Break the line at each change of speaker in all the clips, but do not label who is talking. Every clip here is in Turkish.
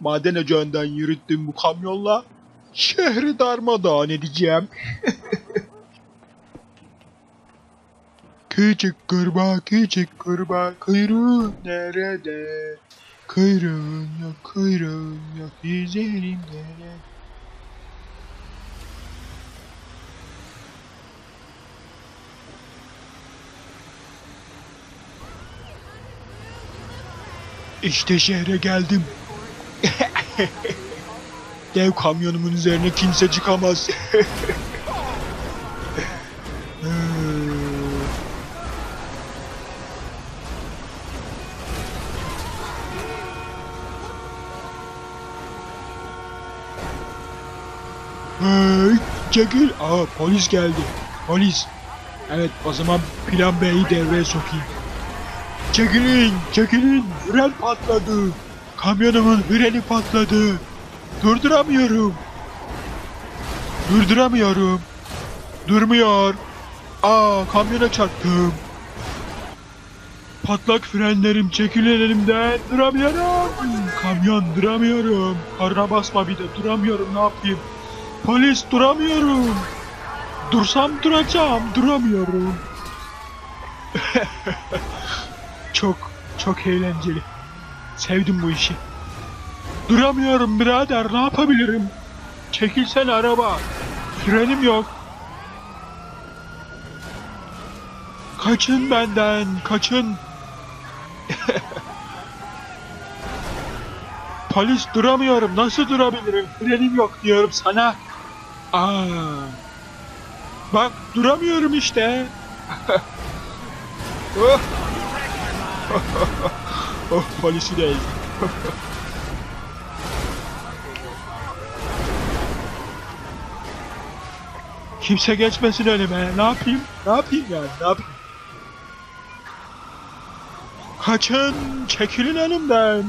maden ocağından yürüttüğüm bu kamyonla şehri darmadağın edeceğim. küçük kurbağa, küçük kurbağa, kuyruğun nerede? Kuyruğun yok, kuyruğun yok, yüzerim nerede? İşte şehre geldim. Dev kamyonumun üzerine kimse çıkamaz. Hey, çekil. Aa, polis geldi. Polis. Evet, o zaman plan B'yi devreye sokayım. Çekilin, çekilin. Fren patladı. Kamyonumun freni patladı. Durduramıyorum. Durduramıyorum. Durmuyor. Aa, kamyona çarptım. Patlak frenlerim çekilin elimden. Duramıyorum. Kamyon duramıyorum. Karına basma bir de duramıyorum ne yapayım. Polis duramıyorum. Dursam duracağım. Duramıyorum. çok çok eğlenceli. Sevdim bu işi. Duramıyorum birader ne yapabilirim? Çekilsene araba. Frenim yok. Kaçın benden, kaçın. Polis duramıyorum. Nasıl durabilirim? Frenim yok diyorum sana. Aa. Bak duramıyorum işte. oh. oh polisi değil. Kimse geçmesin önüme. Ne yapayım? Ne yapayım yani? Ne yapayım? Kaçın! Çekilin önümden!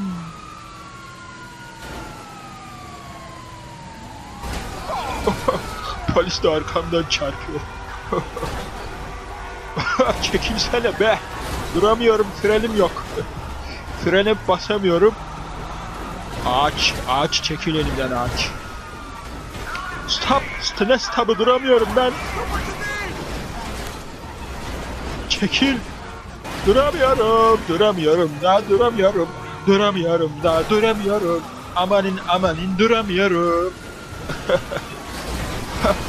Polis de arkamdan çarpıyor. Çekilsene be! Duramıyorum, frenim yok. Frene basamıyorum. Ağaç, ağaç çekil elimden ağaç. Stop! St ne stop'ı duramıyorum ben. Çekil! Duramıyorum, duramıyorum, daha duramıyorum. Duramıyorum, daha duramıyorum. Amanın amanın duramıyorum.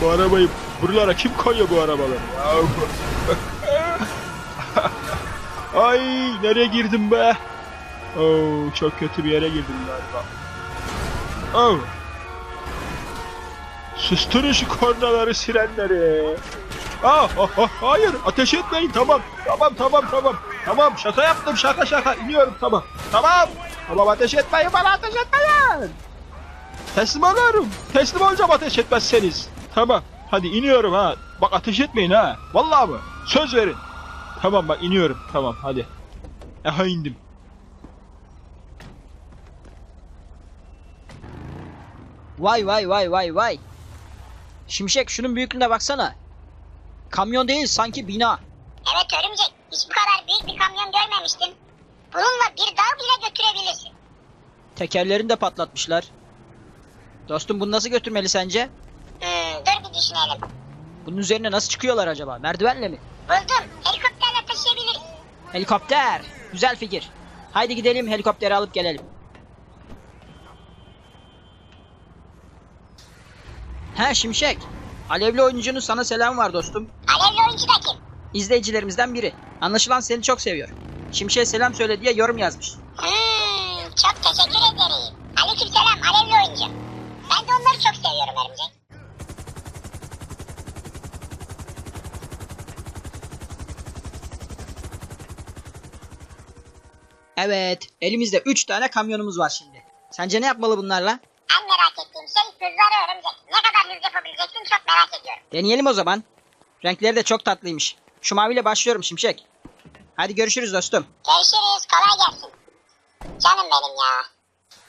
bu arabayı buralara kim koyuyor bu arabaları? Ay nereye girdim be? Oo çok kötü bir yere girdim galiba. Oh. Susturun şu kornaları sirenleri. Ah, ah, ah, hayır ateş etmeyin tamam. Tamam tamam tamam. Tamam şaka yaptım şaka şaka iniyorum tamam. Tamam. Tamam ateş etmeyin bana ateş etmeyin. Teslim oluyorum. Teslim olacağım ateş etmezseniz. Tamam. Hadi iniyorum ha. Bak ateş etmeyin ha. Vallahi mı? Söz verin. Tamam bak iniyorum. Tamam hadi. Aha indim.
Vay vay vay vay vay. Şimşek şunun büyüklüğüne baksana. Kamyon değil sanki bina.
Evet örümcek. Hiç bu kadar büyük bir kamyon görmemiştim. Bununla bir dağ bile götürebilirsin.
Tekerlerini de patlatmışlar. Dostum bunu nasıl götürmeli sence?
Hmm, dur bir düşünelim.
Bunun üzerine nasıl çıkıyorlar acaba? Merdivenle mi?
Buldum. Helikopterle taşıyabiliriz.
Helikopter. Güzel fikir. Haydi gidelim helikopteri alıp gelelim. He Şimşek. Alevli oyuncunun sana selam var dostum.
Alevli oyuncu da kim?
İzleyicilerimizden biri. Anlaşılan seni çok seviyor. Şimşek'e selam söyle diye yorum yazmış.
Hmm, çok teşekkür ederim. Aleyküm selam alevli oyuncu. Ben de onları çok seviyorum örümcek.
Evet, elimizde 3 tane kamyonumuz var şimdi. Sence ne yapmalı bunlarla?
En merak ettiğim şey hızları örümcek. Ne kadar hız yapabileceksin çok merak ediyorum.
Deneyelim o zaman. Renkleri de çok tatlıymış. Şu maviyle başlıyorum Şimşek. Hadi görüşürüz dostum.
Görüşürüz kolay gelsin. Canım benim ya.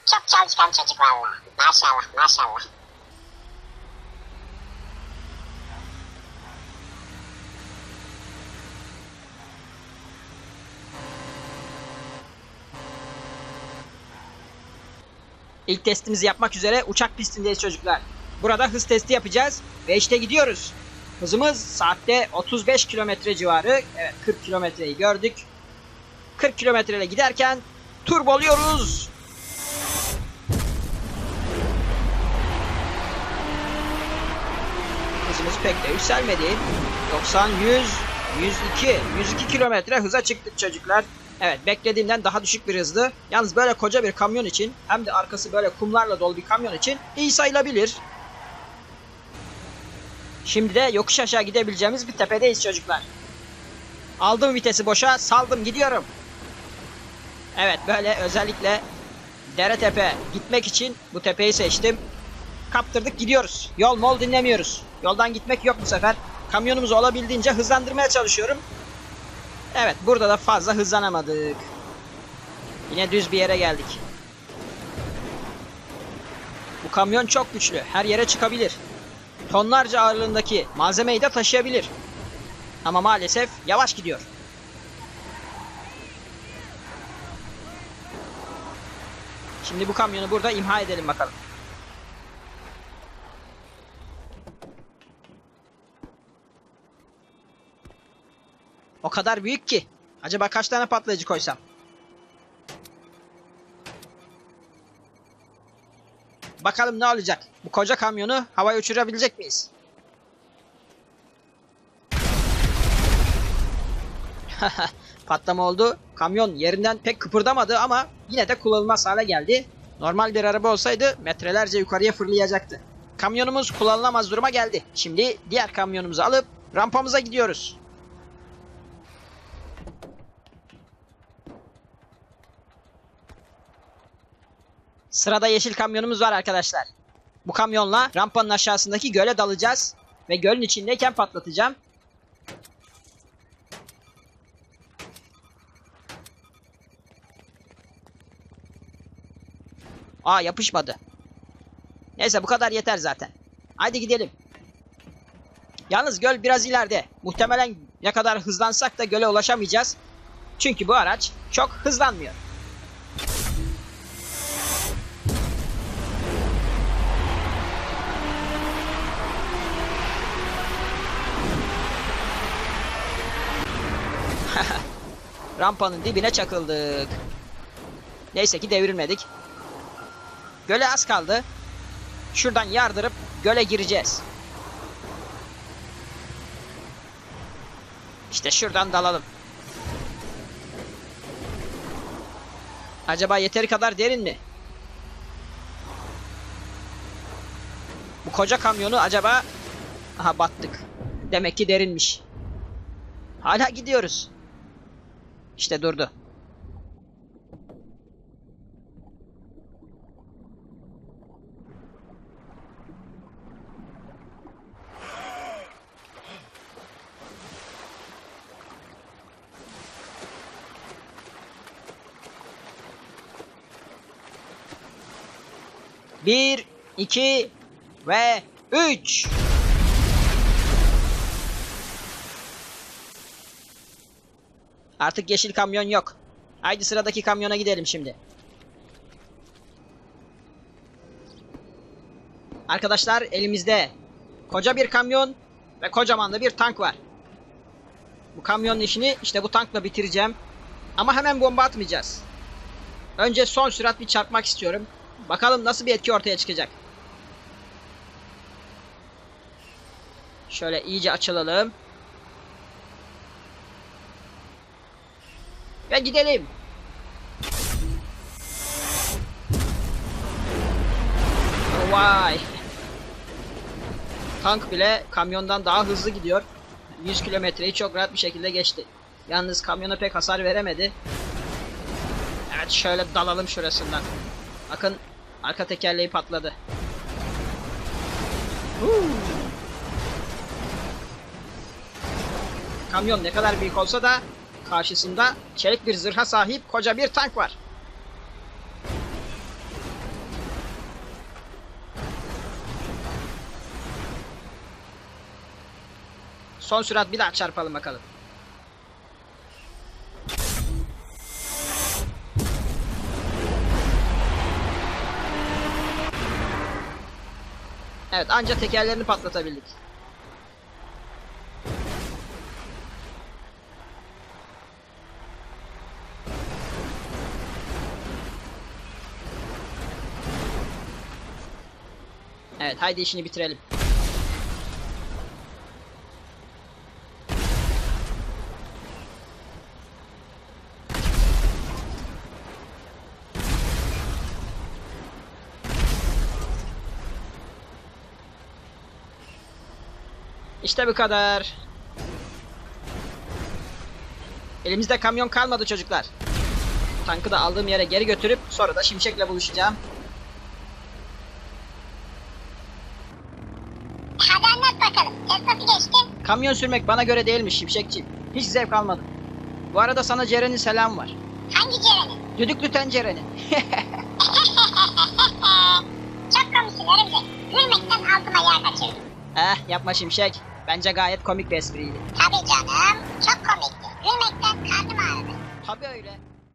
Çok çalışkan çocuk valla. Maşallah maşallah.
İlk testimizi yapmak üzere uçak pistindeyiz çocuklar. Burada hız testi yapacağız ve işte gidiyoruz. Hızımız saatte 35 kilometre civarı. Evet 40 kilometreyi gördük. 40 kilometreyle giderken turboluyoruz. Hızımız pek de yükselmedi. 90, 100, 102, 102 kilometre hıza çıktık çocuklar. Evet beklediğimden daha düşük bir hızdı. Yalnız böyle koca bir kamyon için hem de arkası böyle kumlarla dolu bir kamyon için iyi sayılabilir. Şimdi de yokuş aşağı gidebileceğimiz bir tepedeyiz çocuklar. Aldım vitesi boşa saldım gidiyorum. Evet böyle özellikle dere tepe gitmek için bu tepeyi seçtim. Kaptırdık gidiyoruz. Yol mol dinlemiyoruz. Yoldan gitmek yok bu sefer. Kamyonumuzu olabildiğince hızlandırmaya çalışıyorum. Evet burada da fazla hızlanamadık. Yine düz bir yere geldik. Bu kamyon çok güçlü. Her yere çıkabilir. Tonlarca ağırlığındaki malzemeyi de taşıyabilir. Ama maalesef yavaş gidiyor. Şimdi bu kamyonu burada imha edelim bakalım. O kadar büyük ki. Acaba kaç tane patlayıcı koysam? Bakalım ne olacak? Bu koca kamyonu havaya uçurabilecek miyiz? Patlama oldu. Kamyon yerinden pek kıpırdamadı ama yine de kullanılmaz hale geldi. Normal bir araba olsaydı metrelerce yukarıya fırlayacaktı. Kamyonumuz kullanılamaz duruma geldi. Şimdi diğer kamyonumuzu alıp rampamıza gidiyoruz. Sırada yeşil kamyonumuz var arkadaşlar. Bu kamyonla rampanın aşağısındaki göle dalacağız. Ve gölün içindeyken patlatacağım. Aa yapışmadı. Neyse bu kadar yeter zaten. Haydi gidelim. Yalnız göl biraz ileride. Muhtemelen ne kadar hızlansak da göle ulaşamayacağız. Çünkü bu araç çok hızlanmıyor. Rampanın dibine çakıldık. Neyse ki devrilmedik. Göle az kaldı. Şuradan yardırıp göle gireceğiz. İşte şuradan dalalım. Acaba yeteri kadar derin mi? Bu koca kamyonu acaba... Aha battık. Demek ki derinmiş. Hala gidiyoruz. İşte durdu. Bir, iki ve üç. Artık yeşil kamyon yok. Haydi sıradaki kamyona gidelim şimdi. Arkadaşlar elimizde koca bir kamyon ve kocaman da bir tank var. Bu kamyonun işini işte bu tankla bitireceğim. Ama hemen bomba atmayacağız. Önce son sürat bir çarpmak istiyorum. Bakalım nasıl bir etki ortaya çıkacak. Şöyle iyice açılalım. Ve gidelim. Vay. Tank bile kamyondan daha hızlı gidiyor. 100 kilometreyi çok rahat bir şekilde geçti. Yalnız kamyona pek hasar veremedi. Evet şöyle dalalım şurasından. Bakın arka tekerleği patladı. Huu. Kamyon ne kadar büyük olsa da karşısında çelik bir zırha sahip koca bir tank var. Son sürat bir daha çarpalım bakalım. Evet anca tekerlerini patlatabildik. Evet haydi işini bitirelim. İşte bu kadar. Elimizde kamyon kalmadı çocuklar. Tankı da aldığım yere geri götürüp sonra da Şimşek'le buluşacağım.
Hadi anlat bakalım. Test nasıl geçti?
Kamyon sürmek bana göre değilmiş Şimşekçi. Hiç zevk almadım. Bu arada sana Ceren'in selam var.
Hangi Ceren'in?
Düdüklü tencerenin.
Çok komiksin örümcek. Gülmekten altıma yağ kaçırdım.
eh yapma Şimşek. Bence gayet komik bir espriydi.
Tabii canım. Çok komikti. Gülmekten karnım ağrıdı.
Tabii öyle.